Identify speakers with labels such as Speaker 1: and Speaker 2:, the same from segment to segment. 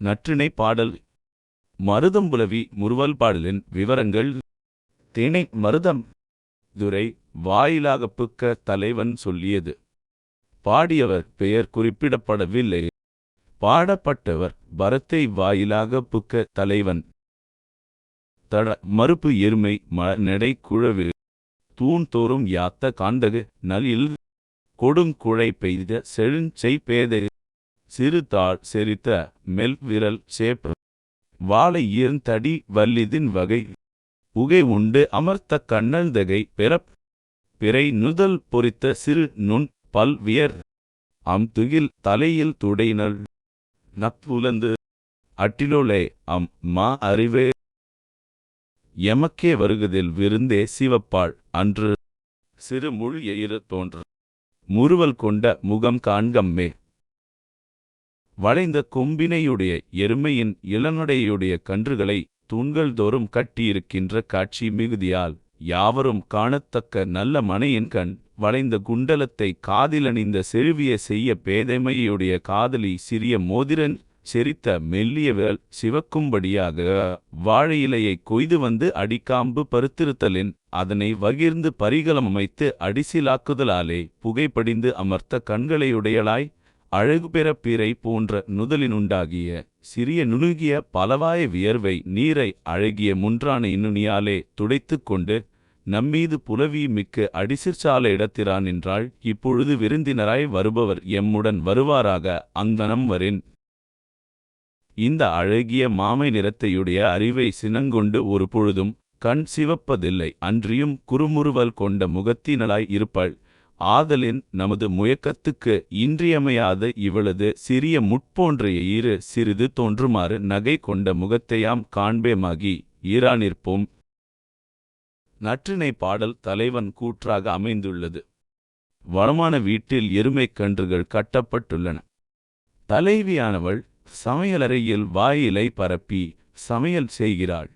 Speaker 1: நற்றிணை பாடல். மருதம்புலவி முறுவல் பாடலின் விவரங்கள். திணை மருதம். துரை வாயிலாகப் புக்க தலைவன் சொல்லியது. பாடியவர் பெயர் குறிப்பிடப்படவில்லை. பாடப்பட்டவர் பரத்தை வாயிலாக புக்க தலைவன். தட மறுப்பு எருமை ம நடை குழவு. தூண்தோறும் யாத்த காந்தகு நலில். கொடுங்குழை பெய்த செழுஞ்செய் பேதை சிறு தாழ் செரித்த மெல் விரல் சேப்ப வாழை ஈர்ந்தடி வல்லிதின் வகை புகை உண்டு அமர்த்த கண்ணந்தகை பெறப் பிறை நுதல் பொறித்த சிறு நுண் பல் வியர் அம் துகில் தலையில் துடைனல் நப்புலந்து அட்டிலோலே அம் மா அறிவே எமக்கே வருகதில் விருந்தே சிவப்பாள் அன்று சிறு முழு எயிறு தோன்று முறுவல் கொண்ட முகம் காண்கம்மே. வளைந்த கொம்பினையுடைய எருமையின் இளநடையுடைய கன்றுகளை தூண்கள் தோறும் கட்டியிருக்கின்ற காட்சி மிகுதியால் யாவரும் காணத்தக்க நல்ல மனையின் கண் வளைந்த குண்டலத்தை காதிலணிந்த செழுவிய செய்ய பேதைமையுடைய காதலி சிறிய மோதிரன் செரித்த மெல்லிய விரல் சிவக்கும்படியாக வாழை இலையை கொய்து வந்து அடிக்காம்பு பருத்திருத்தலின் அதனை வகிர்ந்து பரிகலம் அமைத்து அடிசிலாக்குதலாலே புகைப்படிந்து அமர்த்த கண்களையுடையளாய் அழகு பெற பிறை போன்ற நுதலினுண்டாகிய சிறிய நுணுகிய பலவாய வியர்வை நீரை அழகிய முன்றான இன்னுனியாலே துடைத்துக் கொண்டு நம்மீது புலவி மிக்க அடிசிற்சால இடத்திறான் என்றாள் இப்பொழுது விருந்தினராய் வருபவர் எம்முடன் வருவாராக அங்கனம் வரின். இந்த அழகிய மாமை நிறத்தையுடைய அறிவை சினங்கொண்டு ஒரு பொழுதும் கண் சிவப்பதில்லை. அன்றியும் குறுமுறுவல் கொண்ட முகத்தினளாய் இருப்பாள். ஆதலின் நமது முயக்கத்துக்கு இன்றியமையாத இவளது சிறிய முட்போன்ற ஈறு சிறிது தோன்றுமாறு நகை கொண்ட முகத்தையாம் காண்பேமாகி ஈரானிற்போம். நற்றினை பாடல் தலைவன் கூற்றாக அமைந்துள்ளது. வளமான வீட்டில் எருமைக் கன்றுகள் கட்டப்பட்டுள்ளன. தலைவியானவள் சமையலறையில் வாயிலை பரப்பி சமையல் செய்கிறாள்.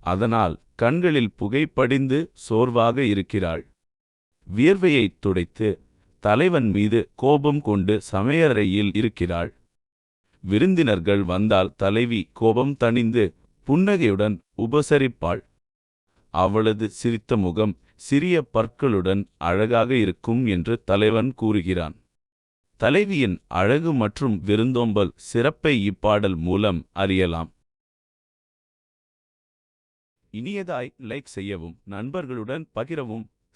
Speaker 1: அதனால் கண்களில் புகை படிந்து சோர்வாக இருக்கிறாள். வியர்வையைத் துடைத்து தலைவன் மீது கோபம் கொண்டு சமையறையில் இருக்கிறாள். விருந்தினர்கள் வந்தால் தலைவி கோபம் தணிந்து புன்னகையுடன் உபசரிப்பாள். அவளது சிரித்த முகம் சிறிய பற்களுடன் அழகாக இருக்கும் என்று தலைவன் கூறுகிறான். தலைவியின் அழகு மற்றும் விருந்தோம்பல் சிறப்பை இப்பாடல் மூலம் அறியலாம். இனியதாய் லைக் செய்யவும் நண்பர்களுடன் பகிரவும்.